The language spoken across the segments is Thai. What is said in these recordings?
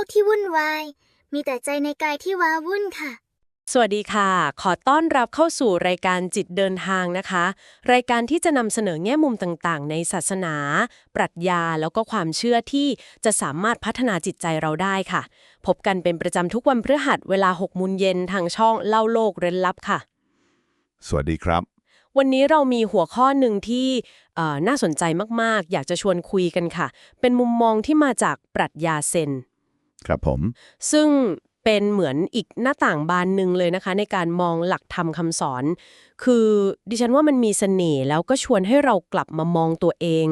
กที่วุ่นวาย มีแต่ใจในกายที่ว้าวุ่นค่ะ สวัสดีค่ะ ขอต้อนรับเข้าสู่รายการจิตเดินทางนะคะ รายการที่จะนำเสนอแง่มุมต่างๆ ในศาสนา ปรัชญาแล้วก็ความเชื่อที่จะสามารถพัฒนาจิตใจเราได้ค่ะ พบกันเป็นประจำทุกวันพฤหัสเวลา6โมงเย็นทางช่องเล่าโลกเร้นลับค่ะ สวัสดีครับ วันนี้เรามีหัวข้อหนึ่งที่เอ่อน่าสนใจมากๆ อยากจะชวนคุยกันค่ะ เป็นมุมมองที่มาจากปรัชญาเซน ครับผม ซึ่งเป็นเหมือนอีกหน้าต่างบานหนึ่งเลยนะคะ ในการมองหลักธรรมคำสอน คือดิฉันว่ามันมีเสน่ห์แล้วก็ชวนให้เรากลับมามองตัวเอง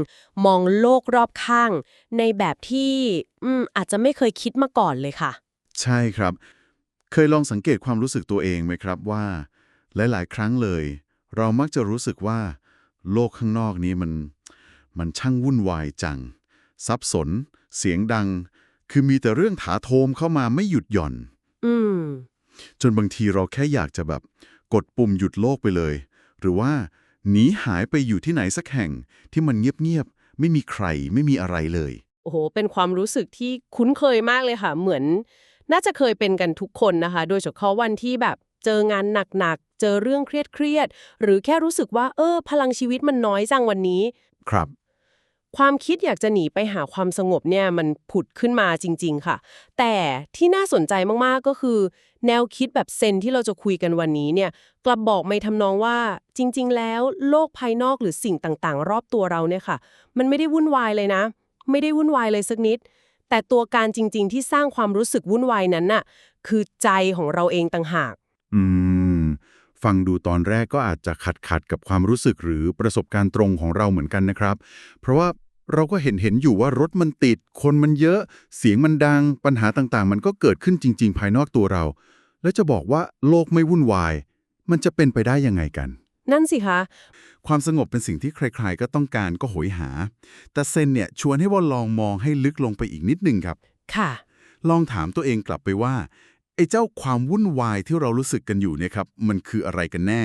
มองโลกรอบข้าง ในแบบที่อืมอาจจะไม่เคยคิดมาก่อนเลยค่ะ ใช่ครับ เคยลองสังเกตความรู้สึกตัวเองไหมครับว่า หลาย ๆ ครั้งเลย เรามักจะรู้สึกว่า โลกข้างนอกนี้มัน มันช่างวุ่นวายจัง ซับสน เสียงดัง คือมีแต่เรื่องถาโถมเข้ามาไม่หยุดหย่อน อืม จนบางทีเราแค่อยากจะแบบ กดปุ่มหยุดโลกไปเลย หรือว่าหนีหายไปอยู่ที่ไหนสักแห่งที่มันเงียบๆไม่มีใครไม่มีอะไรเลย โอ้โห เป็นความรู้สึกที่คุ้นเคยมากเลยค่ะ เหมือน น่าจะเคยเป็นกันทุกคนนะคะ โดยเฉพาะวันที่แบบเจองานหนักๆ เจอเรื่องเครียดๆ หรือแค่รู้สึกว่า เออ พลังชีวิตมันน้อยจังวันนี้ ครับ ความคิดอยากจะหนีไปหาความสงบเนี่ยมันผุดขึ้นมาจริง ๆ ค่ะ แต่ที่น่าสนใจมากๆก็คือ แนวคิดแบบเซนที่เราจะคุยกันวันนี้เนี่ยกลับบอกไม่ทำนองว่าจริง ๆ แล้วโลกภายนอกหรือสิ่งต่างๆ รอบตัวเราเนี่ยค่ะ มันไม่ได้วุ่นวายเลยนะ ไม่ได้วุ่นวายเลยสักนิด แต่ตัวการจริง ๆ ที่สร้างความรู้สึกวุ่นวายนั้นน่ะคือใจของเราเองต่างหาก อืมฟังดูตอนแรกก็อาจจะขัดขัดกับความรู้สึกหรือประสบการณ์ตรงของเราเหมือนกันนะครับ เพราะว่า เราก็เห็นเห็นอยู่ว่ารถมันติด คนมันเยอะ เสียงมันดัง ปัญหาต่างๆ มันก็เกิดขึ้นจริง ๆ ภายนอกตัวเรา แล้วจะบอกว่าโลกไม่วุ่นวาย มันจะเป็นไปได้ยังไงกัน นั่นสิคะ ความสงบเป็นสิ่งที่ใคร ๆ ก็ต้องการก็โหยหา แต่เซนเนี่ยชวนให้ว่าลองมองให้ลึกลงไปอีกนิดนึงครับ ค่ะ ลองถามตัวเองกลับไปว่าไอ้เจ้าความวุ่นวายที่เรารู้สึกกันอยู่เนี่ยครับ มันคืออะไรกันแน่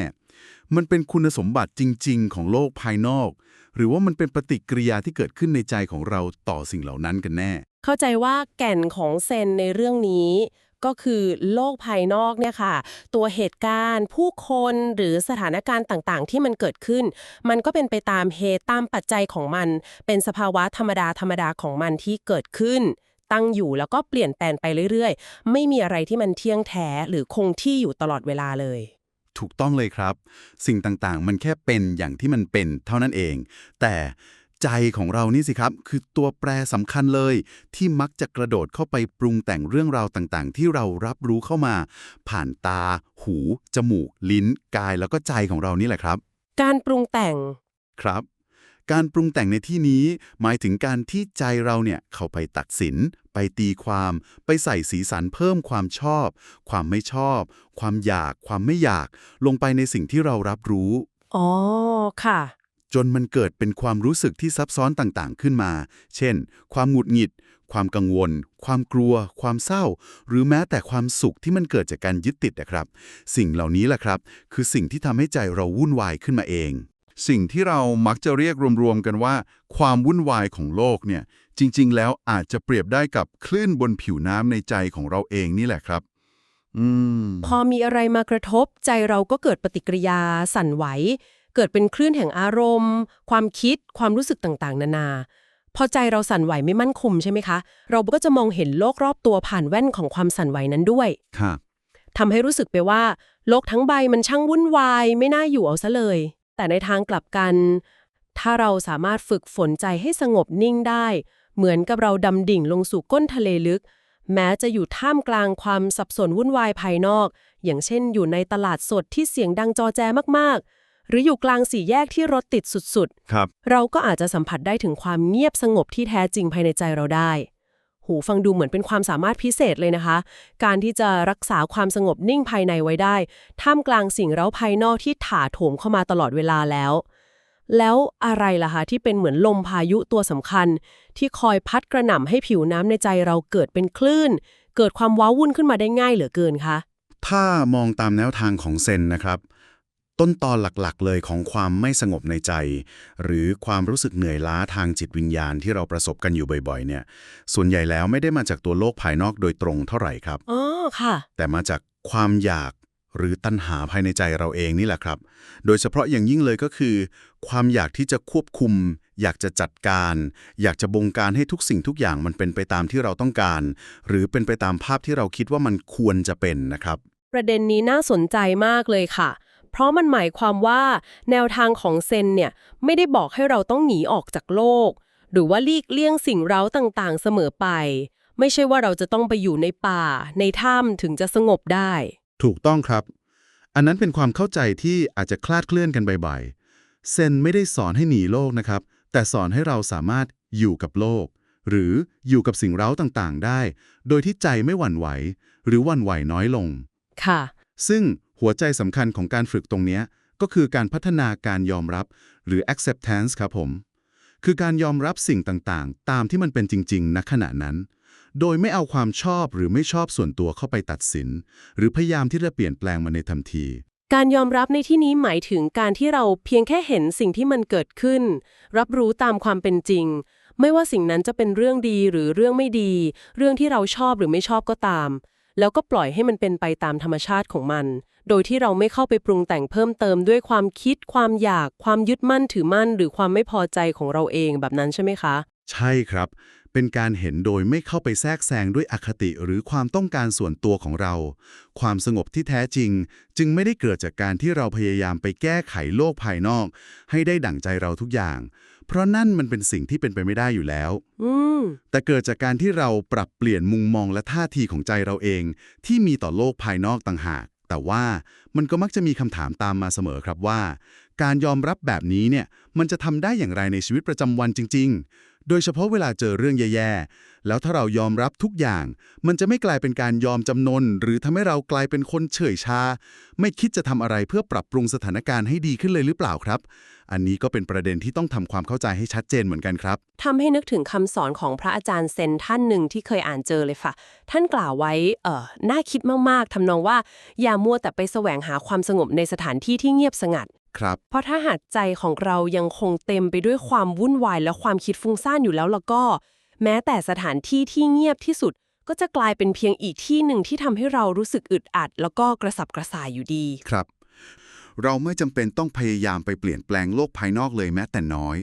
มันเป็นคุณสมบัติจริง ๆ ของโลกภายนอก หรือว่ามันเป็นปฏิกิริยาที่เกิดขึ้นในใจของเราต่อสิ่งเหล่านั้นกันแน่ เข้าใจว่าแก่นของเซนในเรื่องนี้ ก็คือโลกภายนอกเนี่ยค่ะ ตัวเหตุการณ์ ผู้คนหรือสถานการณ์ต่างๆ ที่มันเกิดขึ้น มันก็เป็นไปตามเหตุตามปัจจัยของมัน เป็นสภาวะธรรมดาธรรมดาของมันที่เกิดขึ้นตั้งอยู่แล้วก็เปลี่ยนแปลงไปเรื่อยๆ ไม่มีอะไรที่มันเที่ยงแท้หรือคงที่อยู่ตลอดเวลาเลย ถูกต้องเลยครับ สิ่งต่างๆ มันแค่เป็นอย่างที่มันเป็นเท่านั้นเอง แต่ใจของเรานี่สิครับ คือตัวแปรสำคัญเลย ที่มักจะกระโดดเข้าไปปรุงแต่งเรื่องราวต่างๆ ที่เรารับรู้เข้ามา ผ่านตา หู จมูก ลิ้น กายแล้วก็ใจของเรานี่แหละครับ การปรุงแต่งครับ การปรุงแต่งในที่นี้ หมายถึงการที่ใจเราเนี่ยเข้าไปตัดสิน ไปตีความ ไปใส่สีสันเพิ่มความชอบ ความไม่ชอบ ความอยาก ความไม่อยาก ลงไปในสิ่งที่เรารับรู้ อ๋อ ค่ะ จนมันเกิดเป็นความรู้สึกที่ซับซ้อนต่างๆ ขึ้นมา เช่น ความหงุดหงิด ความกังวล ความกลัว ความเศร้า หรือแม้แต่ความสุขที่มันเกิดจากการยึดติดนะครับ สิ่งเหล่านี้แหละครับ คือสิ่งที่ทำให้ใจเราวุ่นวายขึ้นมาเอง สิ่งที่เรามักจะเรียกรวมๆกันว่า ความวุ่นวายของโลกเนี่ยจริง ๆ แล้วอาจจะเปรียบได้กับคลื่นบนผิวน้ำในใจของเราเองนี่แหละครับอืมพอมีอะไรมากระทบใจเราก็เกิดปฏิกิริยา สั่นไหว เกิดเป็นคลื่นแห่งอารมณ์ ความคิดความรู้สึกต่างๆ นานา พอใจเราสั่นไหวไม่มั่นคงใช่ไหมคะ เราก็จะมองเห็นโลกรอบตัวผ่านแว่นของความสั่นไหวนั้นด้วยครับทำให้รู้สึกไปว่า โลกทั้งใบมันช่างวุ่นวาย ไม่น่าอยู่เอาซะเลย แต่ในทางกลับกัน ถ้าเราสามารถฝึกฝนใจให้สงบนิ่งได้ เหมือนกับเราดำดิ่งลงสู่ก้นทะเลลึก แม้จะอยู่ท่ามกลางความสับสนวุ่นวายภายนอก อย่างเช่นอยู่ในตลาดสดที่เสียงดังจอแจมากๆ หรืออยู่กลางสี่แยกที่รถติดสุดครับๆเราก็อาจจะสัมผัสได้ถึงความเงียบสงบที่แท้จริงภายในใจเราได้ หูฟังดูเหมือนเป็นความสามารถพิเศษเลยนะคะ การที่จะรักษาความสงบนิ่งภายในไว้ได้ ท่ามกลางสิ่งเร้าภายนอกที่ถาโถมเข้ามาตลอดเวลาแล้ว แล้วอะไรล่ะคะที่เป็นเหมือนลมพายุตัวสำคัญ ที่คอยพัดกระหน่ำให้ผิวน้ำในใจเราเกิดเป็นคลื่น เกิดความว้าวุ่นขึ้นมาได้ง่ายเหลือเกินคะถ้ามองตามแนวทางของเซนนะครับ ต้นตอนหลักๆ เลยของความไม่สงบในใจ หรือความรู้สึกเหนื่อยล้าทางจิตวิญญาณที่เราประสบกันอยู่บ่อยๆ เนี่ย ส่วนใหญ่แล้วไม่ได้มาจากตัวโลกภายนอกโดยตรงเท่าไหร่ครับอ๋อค่ะ แต่มาจากความอยากหรือตัณหาภายในใจเราเองนี่แหละครับ โดยเฉพาะอย่างยิ่งเลยก็คือ ความอยากที่จะควบคุม อยากจะจัดการ อยากจะบงการให้ทุกสิ่งทุกอย่างมันเป็นไปตามที่เราต้องการ หรือเป็นไปตามภาพที่เราคิดว่ามันควรจะเป็นนะครับ ประเด็นนี้น่าสนใจมากเลยค่ะ เพราะมันหมายความว่าแนวทางของเซนเนี่ยไม่ได้บอกให้เราต้องหนีออกจากโลก หรือว่าลีกเลี่ยงสิ่งเร้าต่างๆ เสมอไป ไม่ใช่ว่าเราจะต้องไปอยู่ในป่า ในถ้ำถึงจะสงบได้ ถูกต้องครับ อันนั้นเป็นความเข้าใจที่อาจจะคลาดเคลื่อนกันบ่อยๆ เซนไม่ได้สอนให้หนีโลกนะครับ แต่สอนให้เราสามารถอยู่กับโลก หรืออยู่กับสิ่งเร้าต่างๆ ได้ โดยที่ใจไม่หวั่นไหว หรือหวั่นไหวน้อยลง ค่ะ ซึ่ง หัวใจสำคัญของการฝึกตรงนี้ก็คือการพัฒนาการยอมรับหรือ acceptance ครับผม คือการยอมรับสิ่งต่างๆ ตามที่มันเป็นจริงๆณขณะนั้น โดยไม่เอาความชอบหรือไม่ชอบส่วนตัวเข้าไปตัดสิน หรือพยายามที่จะเปลี่ยนแปลงมันในทันที การยอมรับในที่นี้หมายถึงการที่เราเพียงแค่เห็นสิ่งที่มันเกิดขึ้น รับรู้ตามความเป็นจริง ไม่ว่าสิ่งนั้นจะเป็นเรื่องดีหรือเรื่องไม่ดี เรื่องที่เราชอบหรือไม่ชอบก็ตาม แล้วก็ปล่อยให้มันเป็นไปตามธรรมชาติของมัน โดยที่เราไม่เข้าไปปรุงแต่งเพิ่มเติมด้วยความคิด ความอยาก ความยึดมั่นถือมั่น หรือความไม่พอใจของเราเองแบบนั้นใช่ไหมคะ ใช่ครับ เป็นการเห็นโดยไม่เข้าไปแทรกแซงด้วยอคติหรือความต้องการส่วนตัวของเรา ความสงบที่แท้จริง จึงไม่ได้เกิดจากการที่เราพยายามไปแก้ไขโลกภายนอก ให้ได้ดั่งใจเราทุกอย่าง เพราะนั่นมันเป็นสิ่งที่เป็นไปไม่ได้อยู่แล้ว อืม แต่เกิดจากการที่เราปรับเปลี่ยนมุมมองและท่าทีของใจเราเอง ที่มีต่อโลกภายนอกต่างหาก แต่ว่ามันก็มักจะมีคำถามตามมาเสมอครับว่า การยอมรับแบบนี้เนี่ยมันจะทำได้อย่างไรในชีวิตประจำวันจริง ๆ โดยเฉพาะเวลาเจอเรื่องแย่ๆ แล้วถ้าเรายอมรับทุกอย่าง มันจะไม่กลายเป็นการยอมจำนน หรือทำให้เรากลายเป็นคนเฉยชา ไม่คิดจะทำอะไรเพื่อปรับปรุงสถานการณ์ให้ดีขึ้นเลยหรือเปล่าครับ อันนี้ก็เป็นประเด็นที่ต้องทำความเข้าใจให้ชัดเจนเหมือนกันครับทำให้นึกถึงคำสอนของพระอาจารย์เซนท่านหนึ่งที่เคยอ่านเจอเลยค่ะ ท่านกล่าวไว้เอ่อน่าคิดมากๆทำนองว่าอย่ามัวแต่ไปแสวงหาความสงบในสถานที่ที่เงียบสงัดครับเพราะถ้าหากใจของเรายังคงเต็มไปด้วยความวุ่นวายและความคิดฟุ้งซ่านอยู่แล้วแล้วก็ แม้แต่สถานที่ที่เงียบที่สุด ก็จะกลายเป็นเพียงอีกที่หนึ่งที่ทำให้เรารู้สึกอึดอัด แล้วก็กระสับกระส่ายอยู่ดีครับ เราไม่จำเป็นต้องพยายามไปเปลี่ยนแปลงโลกภายนอกเลยแม้แต่น้อย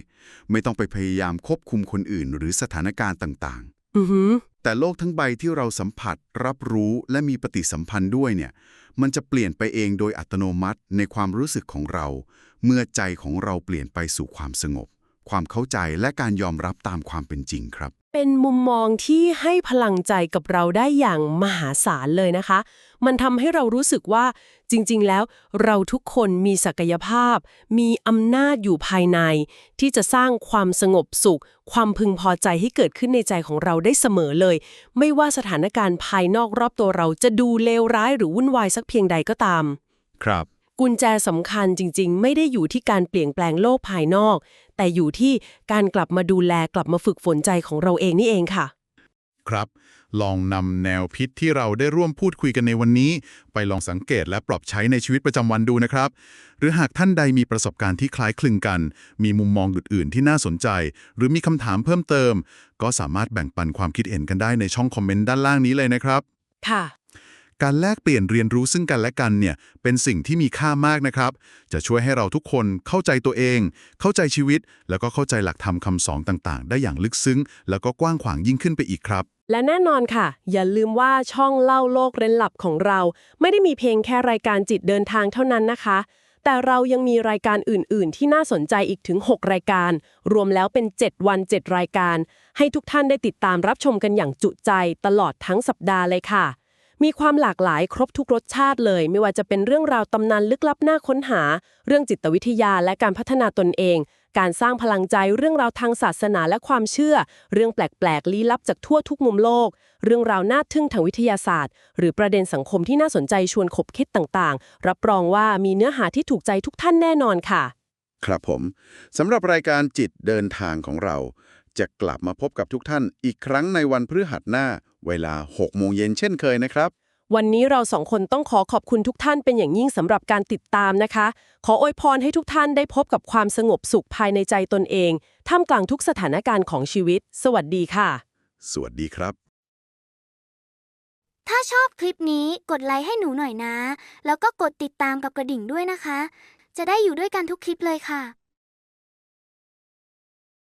ไม่ต้องไปพยายามควบคุมคนอื่น หรือสถานการณ์ต่างอือหือๆแต่โลกทั้งใบที่เราสัมผัส รับรู้และมีปฏิสัมพันธ์ด้วยเนี่ย มันจะเปลี่ยนไปเองโดยอัตโนมัติในความรู้สึกของเรา เมื่อใจของเราเปลี่ยนไปสู่ความสงบ ความเข้าใจและการยอมรับตามความเป็นจริงครับ เป็นมุมมองที่ให้พลังใจกับเราได้อย่างมหาศาลเลยนะคะ มันทำให้เรารู้สึกว่าจริง ๆ แล้วเราทุกคนมีศักยภาพ มีอำนาจอยู่ภายใน ที่จะสร้างความสงบสุข ความพึงพอใจให้เกิดขึ้นในใจของเราได้เสมอเลย ไม่ว่าสถานการณ์ภายนอกรอบตัวเราจะดูเลวร้ายหรือวุ่นวายสักเพียงใดก็ตาม ครับ กุญแจสำคัญจริง ๆ ไม่ได้อยู่ที่การเปลี่ยนแปลงโลกภายนอก แต่อยู่ที่การกลับมาดูแลกลับมาฝึกฝนใจของเราเองนี่เองค่ะ ครับ ลองนำแนวพิษที่เราได้ร่วมพูดคุยกันในวันนี้ ไปลองสังเกตและปรับใช้ในชีวิตประจำวันดูนะครับ หรือหากท่านใดมีประสบการณ์ที่คล้ายคลึงกัน มีมุมมองอื่นๆ ที่น่าสนใจ หรือมีคำถามเพิ่มเติม ก็สามารถแบ่งปันความคิดเห็นกันได้ในช่องคอมเมนต์ด้านล่างนี้เลยนะครับ ค่ะ การแลกเปลี่ยนเรียนรู้ซึ่งกันและกันเนี่ยเป็นสิ่งที่มีค่ามากนะครับ จะช่วยให้เราทุกคนเข้าใจตัวเอง เข้าใจชีวิต แล้วก็เข้าใจหลักธรรมคำสอนต่างๆ ได้อย่างลึกซึ้ง แล้วก็กว้างขวางยิ่งขึ้นไปอีกครับ และแน่นอนค่ะ อย่าลืมว่าช่องเล่าโลกเร้นลับของเรา ไม่ได้มีเพียงแค่รายการจิตเดินทางเท่านั้นนะคะ แต่เรายังมีรายการอื่น ๆ ที่น่าสนใจอีกถึง 6 รายการ รวมแล้วเป็น 7 วัน 7 รายการ ให้ทุกท่านได้ติดตามรับชมกันอย่างจุใจตลอดทั้งสัปดาห์เลยค่ะ มีความหลากหลายครบทุกรสชาติเลย ไม่ว่าจะเป็นเรื่องราวตำนานลึกลับน่าค้นหา เรื่องจิตวิทยาและการพัฒนาตนเอง การสร้างพลังใจเรื่องราวทางศาสนาและความเชื่อ เรื่องแปลกๆลี้ลับจากทั่วทุกมุมโลก เรื่องราวน่าทึ่งทางวิทยาศาสตร์ หรือประเด็นสังคมที่น่าสนใจชวนขบคิดต่างๆ รับรองว่ามีเนื้อหาที่ถูกใจทุกท่านแน่นอนค่ะ ครับผมสำหรับรายการจิตเดินทางของเรา จะกลับมาพบกับทุกท่านอีกครั้งในวันพฤหัสหน้า เวลา 6 โมงเย็นเช่นเคยนะครับ วันนี้เราสองคนต้องขอขอบคุณทุกท่านเป็นอย่างยิ่งสำหรับการติดตามนะคะ ขออวยพรให้ทุกท่านได้พบกับความสงบสุขภายในใจตนเองท่ามกลางทุกสถานการณ์ของชีวิต สวัสดีค่ะ สวัสดีครับ ถ้าชอบคลิปนี้กดไลค์ให้หนูหน่อยนะ แล้วก็กดติดตามกับกระดิ่งด้วยนะคะ จะได้อยู่ด้วยกันทุกคลิปเลยค่ะ